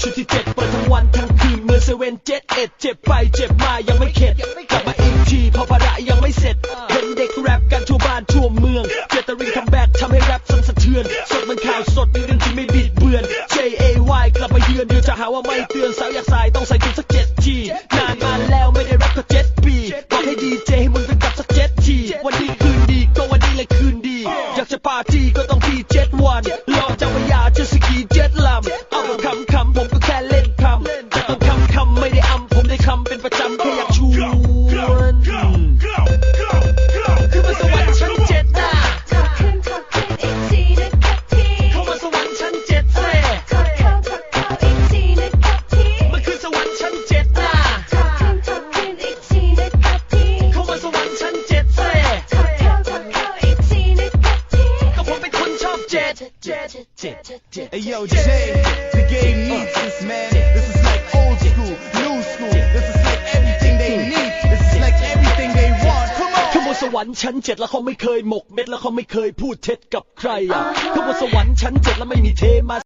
เซเว่นเจ็ดเอ็ดเจ็บไปเจ็บมายังไม่เข็ดกลับมาอีกทีเพอภาระยังไม่เสร็จเห็นเด็กแรปกันทั่วบ้านทั่วเมือง เจตริงคัมแบกทำให้แรปสั่นสะเทือน สดเหมันข่าวสดมีเรื่องที่ไม่บิดเบือน J A Y กลับมาเยือนเดี๋ยวจะหาว่าไม่เตือนสาวอยากสายต้องใส่กุญสักเจ็ดทีนานมาแล้วไม่ได้แรปก็เจ็ดปีบอกให้ดีเจให้มึงไปกลับสักเจ็ดทีวันดีคืนดีก็วันนี้เลยคืนดี อยากจะปาร์ตี้ก็ต้องที่เจ็ดวันรอจ้าพระยาจะสกีเจ็ด Hey yo, Jay, the game needs this, man. This is like old school, new school. This is like everything they need. This is like everything they want. Come on. ขบวนสวรรค์ชั้นเจ็ดแล้วเขาไม่เคยหมกเม็ดแล้วเขาไม่เคยพูดเท็จกับใครอะขบวนสวรรค์ชั้นเจ็ดแล้วไม่มีเทมา